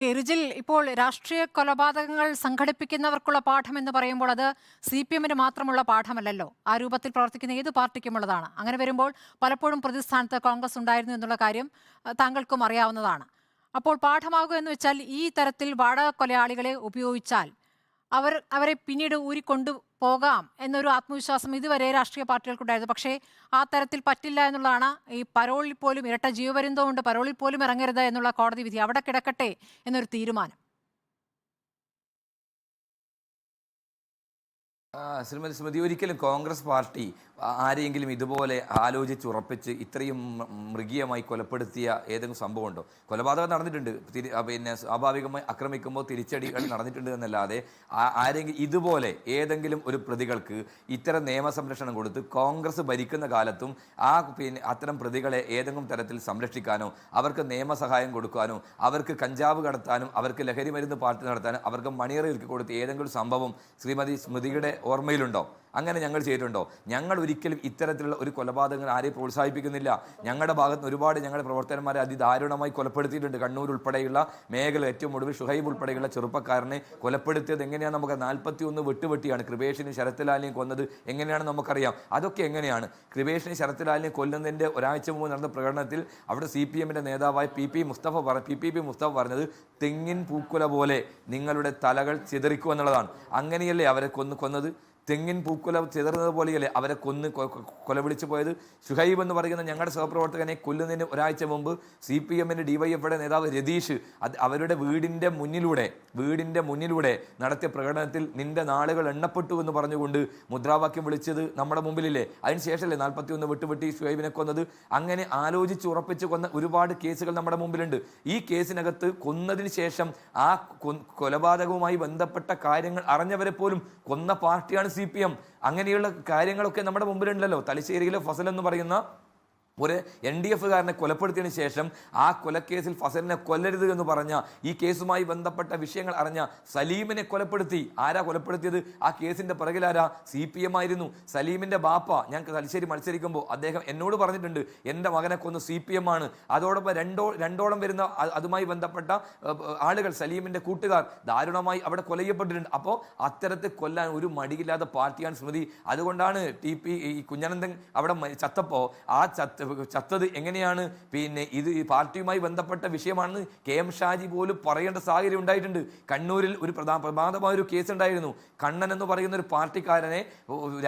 എരുജിൽ ഇപ്പോൾ രാഷ്ട്രീയ കൊലപാതകങ്ങൾ സംഘടിപ്പിക്കുന്നവർക്കുള്ള പാഠം എന്ന് പറയുമ്പോൾ അത് സി പി എമ്മിന് മാത്രമുള്ള പാഠമല്ലല്ലോ. ആ രൂപത്തിൽ പ്രവർത്തിക്കുന്ന ഏത് പാർട്ടിക്കുമുള്ളതാണ്. അങ്ങനെ വരുമ്പോൾ പലപ്പോഴും പ്രതിസ്ഥാനത്ത് കോൺഗ്രസ് ഉണ്ടായിരുന്നു എന്നുള്ള കാര്യം താങ്കൾക്കും അറിയാവുന്നതാണ്. അപ്പോൾ പാഠമാകുക എന്ന് വെച്ചാൽ ഈ തരത്തിൽ വാടക കൊലയാളികളെ ഉപയോഗിച്ചാൽ അവർ അവരെ പിന്നീട് ഊരിക്കൊണ്ടു പോകാം എന്നൊരു ആത്മവിശ്വാസം ഇതുവരെ രാഷ്ട്രീയ പാർട്ടികൾക്കുണ്ടായിരുന്നു. പക്ഷേ ആ തരത്തിൽ പറ്റില്ല എന്നുള്ളതാണ് ഈ പരോളിൽ പോലും ഇരട്ട ജീവപര്യന്തമുണ്ട് പരോളിൽ പോലും ഇറങ്ങരുത് എന്നുള്ള കോടതി വിധി. അവിടെ കിടക്കട്ടെ എന്നൊരു തീരുമാനം. ശ്രീമതി സ്മൃതി ഒരിക്കലും കോൺഗ്രസ് പാർട്ടി ആരെയെങ്കിലും ഇതുപോലെ ആലോചിച്ച് ഉറപ്പിച്ച് ഇത്രയും മൃഗീയമായി കൊലപ്പെടുത്തിയ ഏതെങ്കിലും സംഭവം ഉണ്ടോ? കൊലപാതകം നടന്നിട്ടുണ്ട്. പിന്നെ സ്വാഭാവികമായി ആക്രമിക്കുമ്പോൾ തിരിച്ചടികൾ നടന്നിട്ടുണ്ട് എന്നല്ലാതെ ആരെങ്കിലും ഇതുപോലെ ഏതെങ്കിലും ഒരു പ്രതികൾക്ക് ഇത്തരം നിയമസംരക്ഷണം കൊടുത്ത് കോൺഗ്രസ് ഭരിക്കുന്ന കാലത്തും ആ പിന്നെ അത്തരം പ്രതികളെ ഏതെങ്കിലും തരത്തിൽ സംരക്ഷിക്കാനോ അവർക്ക് നിയമസഹായം കൊടുക്കാനോ അവർക്ക് കഞ്ചാവ് കടത്താനും അവർക്ക് ലഹരി മരുന്ന് പാർട്ടി നടത്താനും അവർക്ക് മണിയറി ഒരുക്കി കൊടുത്ത് ഏതെങ്കിലും സംഭവം ശ്രീമതി സ്മൃതിയുടെ ഓർമ്മയിലുണ്ടോ അങ്ങനെ ഞങ്ങൾ ചെയ്തിട്ടുണ്ടോ? ഞങ്ങൾ ഒരിക്കലും ഇത്തരത്തിലുള്ള ഒരു കൊലപാതകങ്ങൾ ആരെയും പ്രോത്സാഹിപ്പിക്കുന്നില്ല. ഞങ്ങളുടെ ഭാഗത്ത് ഒരുപാട് ഞങ്ങളുടെ പ്രവർത്തകന്മാരെ അതിദാരുണമായി കൊലപ്പെടുത്തിയിട്ടുണ്ട്. കണ്ണൂർ ഉൾപ്പെടെയുള്ള മേഖല ഏറ്റവും ഒടുവിൽ ഷുഹൈബ് ഉൾപ്പെടെയുള്ള ചെറുപ്പക്കാരനെ കൊലപ്പെടുത്തിയത് എങ്ങനെയാണ് നമുക്ക് നാൽപ്പത്തി ഒന്ന് വെട്ടുവെട്ടിയാണ്. കൃപേഷിനും ശരത്ലാലിനെയും കൊന്നത് എങ്ങനെയാണെന്ന് നമുക്കറിയാം. അതൊക്കെ എങ്ങനെയാണ്? കൃപേഷിനെ ശരത്ലാലിനെ കൊല്ലുന്നതിന്റെ ഒരാഴ്ച മുമ്പ് നടന്ന പ്രകടനത്തിൽ അവിടെ സി പി എമ്മിന്റെ നേതാവായ പി പി മുസ്തഫ പറ പി പി പി മുസ്തഫ പറഞ്ഞത് തെങ്ങിൻ പൂക്കുല പോലെ നിങ്ങളുടെ തലകൾ ചിതറിക്കൂ എന്നുള്ളതാണ് അങ്ങനെയല്ലേ അവരെ കൊന്ന് കൊന്നത്? തെങ്ങിൻ പൂക്കുല ചിതറുന്നത് പോലെയല്ലേ അവരെ കൊന്ന് കൊലവിളിച്ചു പോയത്? ഷുഹൈബ് എന്ന് പറയുന്ന ഞങ്ങളുടെ സഹപ്രവർത്തകനെ കൊല്ലുന്നതിന് ഒരാഴ്ച മുമ്പ് സി പി എമ്മിന്റെ ഡിവൈഎഫ്ഐയുടെ നേതാവ് രതീഷ് അത് അവരുടെ വീടിന്റെ മുന്നിലൂടെ വീടിന്റെ മുന്നിലൂടെ നടത്തിയ പ്രകടനത്തിൽ നിന്റെ നാളുകൾ എണ്ണപ്പെട്ടു എന്ന് പറഞ്ഞുകൊണ്ട് മുദ്രാവാക്യം വിളിച്ചത് നമ്മുടെ മുമ്പിലില്ലേ? അതിനുശേഷമല്ലേ നാൽപ്പത്തി ഒന്ന് വിട്ടുവിട്ടി ഷുഹൈബിനെ കൊന്നത്? അങ്ങനെ ആലോചിച്ച് ഉറപ്പിച്ച് കൊന്ന ഒരുപാട് കേസുകൾ നമ്മുടെ മുമ്പിലുണ്ട്. ഈ കേസിനകത്ത് കൊന്നതിന് ശേഷം ആ കൊലപാതകവുമായി ബന്ധപ്പെട്ട കാര്യങ്ങൾ അറിഞ്ഞവരെ പോലും കൊന്ന പാർട്ടിയാണ് സി പി എം. അങ്ങനെയുള്ള കാര്യങ്ങളൊക്കെ നമ്മുടെ മുമ്പിലുണ്ടല്ലോ. തലശ്ശേരിയിലെ ഫസൽ എന്ന് പറയുന്ന ഒരു എൻ ഡി എഫുകാരനെ കൊലപ്പെടുത്തിയതിനു ശേഷം ആ കൊലക്കേസിൽ ഫസലിനെ കൊല്ലരുത് എന്ന് പറഞ്ഞ ഈ കേസുമായി ബന്ധപ്പെട്ട വിഷയങ്ങൾ അറിഞ്ഞ സലീമിനെ കൊലപ്പെടുത്തി. ആരാ കൊലപ്പെടുത്തിയത്? ആ കേസിന്റെ പിറകിലാരാ സി പി എം ആയിരുന്നു. സലീമിന്റെ ബാപ്പ ഞാൻ തലശ്ശേരി മത്സരിക്കുമ്പോൾ അദ്ദേഹം എന്നോട് പറഞ്ഞിട്ടുണ്ട് എന്റെ മകനെ കൊന്ന് സി പി എം ആണ്. അതോടൊപ്പം രണ്ടോ രണ്ടോളം വരുന്ന അതുമായി ബന്ധപ്പെട്ട ആളുകൾ സലീമിന്റെ കൂട്ടുകാർ ദാരുണമായി അവിടെ കൊലയപ്പെട്ടിട്ടുണ്ട്. അപ്പോൾ അത്തരത്തിൽ കൊല്ലാൻ ഒരു മടിയില്ലാത്ത പാർട്ടിയാണ് സ്മൃതി. അതുകൊണ്ടാണ് ടി പി ഈ കുഞ്ഞനന്ദൻ അവിടെ ചത്തപ്പോൾ ചത്തപ്പോ ആ ചത്ത ചത്തത് എങ്ങനെയാണ്? പിന്നെ ഇത് ഈ പാർട്ടിയുമായി ബന്ധപ്പെട്ട വിഷയമാണെന്ന് കെ എം ഷാജി പോലും പറയേണ്ട സാഹചര്യം ഉണ്ടായിട്ടുണ്ട്. കണ്ണൂരിൽ ഒരു പ്രധാന പ്രമാദമായ ഒരു കേസ് ഉണ്ടായിരുന്നു. കണ്ണൻ എന്ന് പറയുന്ന ഒരു പാർട്ടിക്കാരനെ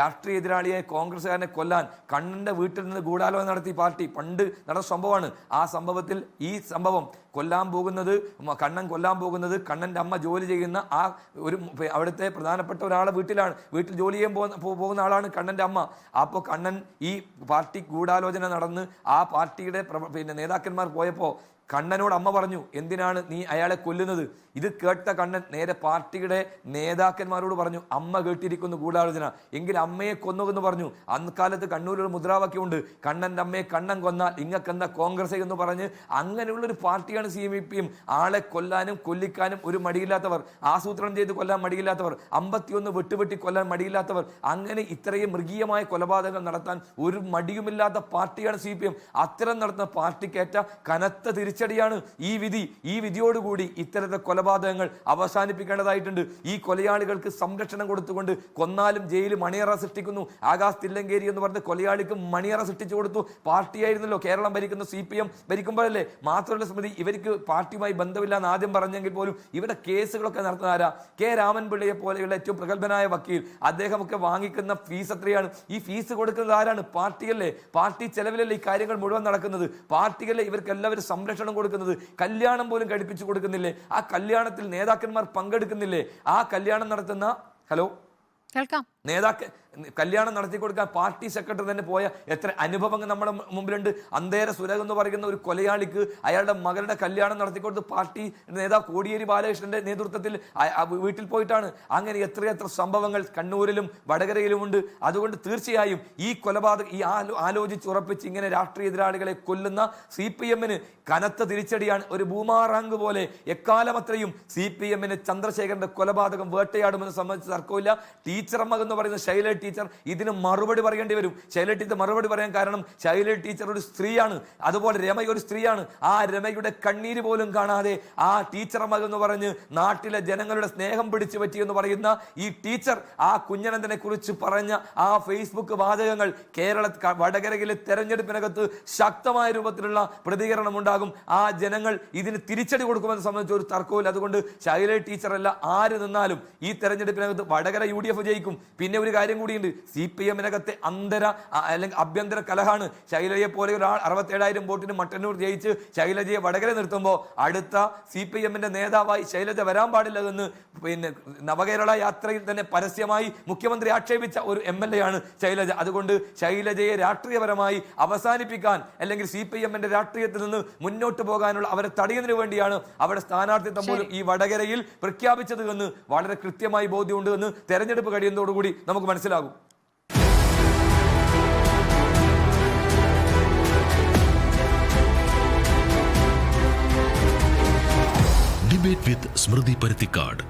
രാഷ്ട്രീയ എതിരാളിയായ കോൺഗ്രസ്സുകാരനെ കൊല്ലാൻ കണ്ണന്റെ വീട്ടിൽ നിന്ന് ഗൂഢാലോചന നടത്തി പാർട്ടി. പണ്ട് നടന്ന സംഭവമാണ്. ആ സംഭവത്തിൽ ഈ സംഭവം കൊല്ലാൻ പോകുന്നത് കണ്ണൻ കൊല്ലാൻ പോകുന്നത് കണ്ണന്റെ അമ്മ ജോലി ചെയ്യുന്ന ആ ഒരു അവിടുത്തെ പ്രധാനപ്പെട്ട ഒരാളെ വീട്ടിലാണ്. വീട്ടിൽ ജോലി ചെയ്യാൻ പോകുന്ന ആളാണ് കണ്ണന്റെ അമ്മ. അപ്പോൾ കണ്ണൻ ഈ പാർട്ടി ഗൂഢാലോചന നടന്ന് ആ പാർട്ടിയുടെ പിന്നെ നേതാക്കന്മാർ പോയപ്പോൾ കണ്ണനോട് അമ്മ പറഞ്ഞു എന്തിനാണ് നീ അയാളെ കൊല്ലുന്നത്? ഇത് കേട്ട കണ്ണൻ നേരെ പാർട്ടിയുടെ നേതാക്കന്മാരോട് പറഞ്ഞു അമ്മ കേട്ടിരിക്കുന്നു ഗൂഢാലോചന. എങ്കിൽ അമ്മയെ കൊന്നുവെന്ന് പറഞ്ഞു. അക്കാലത്ത് കണ്ണൂരിൽ മുദ്രാവാക്യമുണ്ട്. കണ്ണന്റെ അമ്മയെ കണ്ണൻ കൊന്നാൽ ഇങ്ങക്കെന്ന കോൺഗ്രസ് എന്ന് പറഞ്ഞ് അങ്ങനെയുള്ളൊരു പാർട്ടിയാണ് സി എം പിയും. ആളെ കൊല്ലാനും കൊല്ലിക്കാനും ഒരു മടിയില്ലാത്തവർ. ആസൂത്രണം ചെയ്ത് കൊല്ലാൻ മടിയില്ലാത്തവർ. അമ്പത്തിയൊന്ന് വെട്ടുവെട്ടി കൊല്ലാൻ മടിയില്ലാത്തവർ. അങ്ങനെ ഇത്രയും മൃഗീയമായ കൊലപാതകങ്ങൾ നടത്താൻ ഒരു മടിയുമില്ലാത്ത പാർട്ടിയാണ് സി പി എം. അത്തരം നടത്തുന്ന പാർട്ടിക്കേറ്റ കനത്ത തിരിച്ചടിയാണ് ഈ വിധി. ഈ വിധിയോടുകൂടി ഇത്തരത്തെ കൊലപാതകങ്ങൾ അവസാനിപ്പിക്കേണ്ടതായിട്ടുണ്ട്. ഈ കൊലയാളികൾക്ക് സംരക്ഷണം കൊടുത്തുകൊണ്ട് കൊന്നാലും ജയിലിൽ മണിയറ സൃഷ്ടിക്കുന്നു. ആകാശ് തില്ലങ്കേരി എന്ന് പറഞ്ഞ കൊലയാളിക്ക് മണിയറ സൃഷ്ടിച്ചു കൊടുത്തു. പാർട്ടിയായിരുന്നല്ലോ. കേരളം ഭരിക്കുന്ന സി പി എം ഭരിക്കുമ്പോഴല്ലേ? മാത്രമല്ല സ്മൃതി ഇവർക്ക് പാർട്ടിയുമായി ബന്ധമില്ലാന്ന് ആദ്യം പറഞ്ഞെങ്കിൽ പോലും ഇവിടെ കേസുകളൊക്കെ നടത്തുന്ന കെ രാമൻപിള്ളയെ പോലെയുള്ള ഏറ്റവും പ്രഗത്ഭനായ വക്കീൽ. അദ്ദേഹമൊക്കെ വാങ്ങിക്കുന്ന ഫീസ് എത്രയാണ്? ഈ ഫീസ് കൊടുക്കുന്നത് ആരാണ്? പാർട്ടിയല്ലേ? പാർട്ടി ചെലവിലല്ലേ ഈ കാര്യങ്ങൾ മുഴുവൻ നടക്കുന്നത്? പാർട്ടിയല്ലേ ഇവർക്ക് എല്ലാവരും സംരക്ഷണം കൊടുക്കുന്നത് കല്യാണം പോലും കഴിപ്പിച്ചു കൊടുക്കുന്നില്ലേ? ആ കല്യാണത്തിൽ നേതാക്കന്മാർ പങ്കെടുക്കുന്നില്ലേ? ആ കല്യാണം നടത്തുന്ന ഹലോ? കേൾക്കാം. നേതാക്ക കല്യാണം നടത്തി കൊടുക്കാൻ പാർട്ടി സെക്രട്ടറി തന്നെ പോയ എത്ര അനുഭവങ്ങൾ നമ്മുടെ മുമ്പിലുണ്ട്. അന്തേര സുരഗ് എന്ന് പറയുന്ന ഒരു കൊലയാളിക്ക് അയാളുടെ മകളുടെ കല്യാണം നടത്തിക്കൊടുത്ത് പാർട്ടി നേതാവ് കോടിയേരി ബാലകൃഷ്ണന്റെ നേതൃത്വത്തിൽ വീട്ടിൽ പോയിട്ടാണ്. അങ്ങനെ എത്രയെത്ര സംഭവങ്ങൾ കണ്ണൂരിലും വടകരയിലുമുണ്ട് അതുകൊണ്ട് തീർച്ചയായും ഈ കൊലപാതക ഈ ആലോ ആലോചിച്ച് ഉറപ്പിച്ച് ഇങ്ങനെ രാഷ്ട്രീയ എതിരാളികളെ കൊല്ലുന്ന സി പി എമ്മിന് കനത്ത തിരിച്ചടിയാണ്. ഒരു ബൂമാറാങ്ക് പോലെ എക്കാലമത്രയും സി പി എമ്മിന് ചന്ദ്രശേഖരന്റെ കൊലപാതകം വേട്ടയാടുമെന്ന് സംബന്ധിച്ച് തർക്കമില്ല. ടീച്ചറമ്മ എന്ന് പറയുന്ന ശൈല ടീച്ചർ ഇതിന് മറുപടി പറയേണ്ടി വരും. ശൈല ടീച്ചർ മറുപടി പറയാൻ കാരണം ശൈല ടീച്ചർ ഒരു സ്ത്രീയാണ്. അതുപോലെ രമ ഒരു സ്ത്രീയാണ്. ആ രമയുടെ കണ്ണീര് പോലും കാണാതെ ആ ടീച്ചർ എന്ന് പറഞ്ഞ് നാട്ടിലെ ജനങ്ങളുടെ സ്നേഹം പിടിച്ചു പറ്റി എന്ന് പറയുന്ന ഈ ടീച്ചർ ആ കുഞ്ഞനന്ദനെ കുറിച്ച് പറഞ്ഞ ആ ഫേസ്ബുക്ക് വാചകങ്ങൾ കേരള വടകരയിലെ തെരഞ്ഞെടുപ്പിനകത്ത് ശക്തമായ രൂപത്തിലുള്ള പ്രതികരണം ഉണ്ടാകും ആ ജനങ്ങൾ ഇതിന് തിരിച്ചടി കൊടുക്കുമെന്ന് സംബന്ധിച്ച് ഒരു തർക്കവും അതുകൊണ്ട് ശൈല ടീച്ചർ അല്ല ആര് നിന്നാലും ഈ തെരഞ്ഞെടുപ്പിനകത്ത് വടകര യു ഡി എഫ് ജയിക്കും. പിന്നെ ഒരു കാര്യം കൂടിയുണ്ട്. സി പി എമ്മിനകത്തെ അന്തര അല്ലെങ്കിൽ അഭ്യന്തര കലഹാണ്. ശൈലജയെ പോലെ ഒരാൾ അറുപത്തേഴായിരം വോട്ടിന് മട്ടന്നൂർ ജയിച്ച് ശൈലജയെ വടകര നിർത്തുമ്പോൾ അടുത്ത സി പി എമ്മിന്റെ നേതാവായി ശൈലജ വരാൻ പാടില്ല എന്ന് പിന്നെ നവകേരള യാത്രയിൽ തന്നെ പരസ്യമായി മുഖ്യമന്ത്രി ആക്ഷേപിച്ച ഒരു എം എൽ എ ആണ് ശൈലജ. അതുകൊണ്ട് ശൈലജയെ രാഷ്ട്രീയപരമായി അവസാനിപ്പിക്കാൻ അല്ലെങ്കിൽ സി പി എമ്മിന്റെ രാഷ്ട്രീയത്തിൽ നിന്ന് മുന്നോട്ട് പോകാനുള്ള അവരെ തടയുന്നതിന് വേണ്ടിയാണ് അവിടെ സ്ഥാനാർത്ഥിത്വം പോലും ഈ വടകരയിൽ പ്രഖ്യാപിച്ചത് എന്ന് വളരെ കൃത്യമായി ബോധ്യമുണ്ട് എന്ന് തെരഞ്ഞെടുപ്പ് കഴിയുന്നതോടുകൂടി നമുക്ക് മനസ്സിലാകും. ഡിബേറ്റ് വിത്ത് സ്മൃതി പരുത്തിക്കാട്